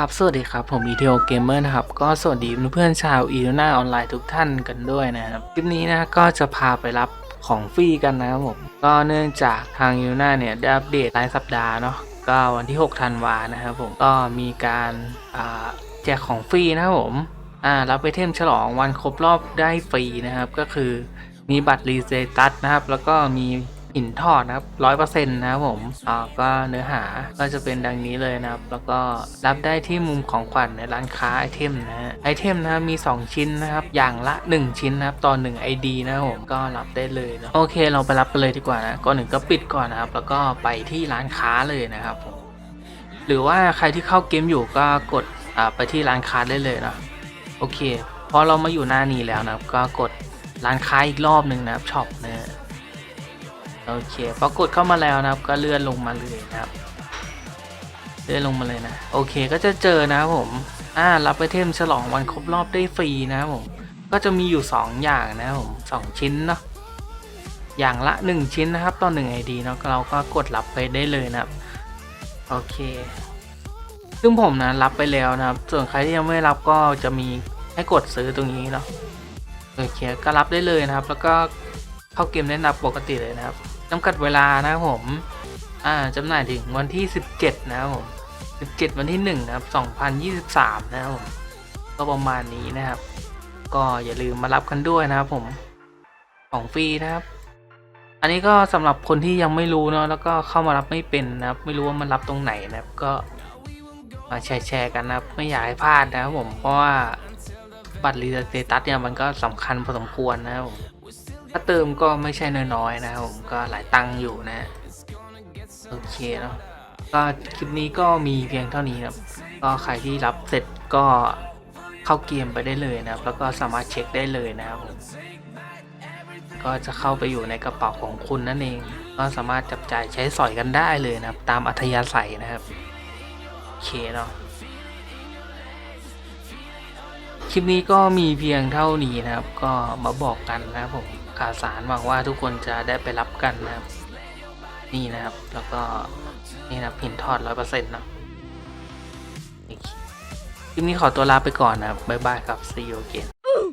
ครับสวัสดีครับ ผมอีเทโอเกมเมอร์นะครับ ก็สวัสดีเพื่อนๆชาวอีโ n นาออนไลน์ทุกท่านกันด้วยนะครับ คลิปนี้นะก็จะพาไปรับของฟรีกันนะครับผม ก็เนื่องจากทางอีโ n นาเนี่ย ได้อัปเดตรายสัปดาห์เนาะก็วันที่ 6 ธันวานะครับผม ก็มีการแจกของฟรีนะครับผมอ่ารับไปเทมฉลองวันครบรอบได้ฟรีนะครับ ก็คือมีบัตรรีเซตัสนะครับ แล้วก็มี หินทอดนะครับร้อยเปอร์เซ็นต์นะครับผมอ่าก็เนื้อหาก็จะเป็นดังนี้เลยนะครับ แล้วก็รับได้ที่มุมของขวัญในร้านค้าไอเทมนะฮะไอเทมนะครับมี 2 ชิ้นนะครับ อย่างละ 1 ชิ้นนะครับต่อ1 ID นะครับผมก็รับได้เลยนะโอเค เราไปรับกันเลยดีกว่านะก่อนหนึ่งก็ปิดก่อนนะครับ แล้วก็ไปที่ร้านค้าเลยนะครับผมหรือว่าใครที่เข้าเกมอยู่ก็กดอ่าไปที่ร้านค้าได้เลยนะโอเคพอเรามาอยู่หน้านี้แล้วนะครับ ก็กดร้านค้าอีกรอบหนึ่งนะครับช็อปนะ โอเคพอกดเข้ามาแล้วนะครับ ก็เลื่อนลงมาเลยนะครับ เลื่อนลงมาเลยนะ โอเคก็จะเจอนะครับผม อ่า รับไอเทมฉลองวันครบรอบได้ฟรีนะครับผม ก็จะมีอยู่ 2 อย่างนะครับผมสองชิ้นเนาะ อย่างละ 1 ชิ้นนะครับต่อ1 ID เนาะเราก็กดรับไปได้เลยนะครับ โอเค ซึ่งผมนะรับไปแล้วนะครับ ส่วนใครที่ยังไม่รับก็จะมีให้กดซื้อตรงนี้เนาะ โอเค ก็รับได้เลยนะครับ แล้วก็เข้าเกมได้นับปกติเลยนะครับ จำกัดเวลานะครับผม อ่าจำหน่ายถึงวันที่ 17 นะครับผม 17 วันที่ 1 นะครับ 2023 นะครับผม ก็ประมาณนี้นะครับ ก็อย่าลืมมารับกันด้วยนะครับผม ของฟรีนะครับ อันนี้ก็สำหรับคนที่ยังไม่รู้เนาะ แล้วก็เข้ามารับไม่เป็นนะครับ ไม่รู้ว่ามันรับตรงไหนนะครับ ก็มาแชร์แชร์กันนะครับ ไม่อยากให้พลาดนะครับผม เพราะว่า บัตรรีสเตตัสเนี่ยมันก็สำคัญพอสมควรนะครับผมถ้าเติมก็ไม่ใช่น้อยๆนะครับผมก็หลายตังค์อยู่นะ โอเคเนาะก็คลิปนี้ก็มีเพียงเท่านี้นะครับ ก็ใครที่รับเสร็จก็เข้าเกมไปได้เลยนะครับ แล้วก็สามารถเช็คได้เลยนะครับผมก็จะเข้าไปอยู่ในกระเป๋าของคุณนั่นเอง ก็สามารถจับจ่ายใช้สอยกันได้เลยนะครับ ตามอัธยาศัยนะครับ โอเคเนาะ คลิปนี้ก็มีเพียงเท่านี้นะครับ ก็มาบอกกันนะครับผมข่าวสารหวังว่าทุกคนจะได้ไปรับกันนะครับ นี่นะครับ แล้วก็นี่นะผินทอดร้อยเปอร์เซ็นต์เนาะคคลิปนี้ขอตัวลาไปก่อนนะครับบ๊ายบายครับ see you again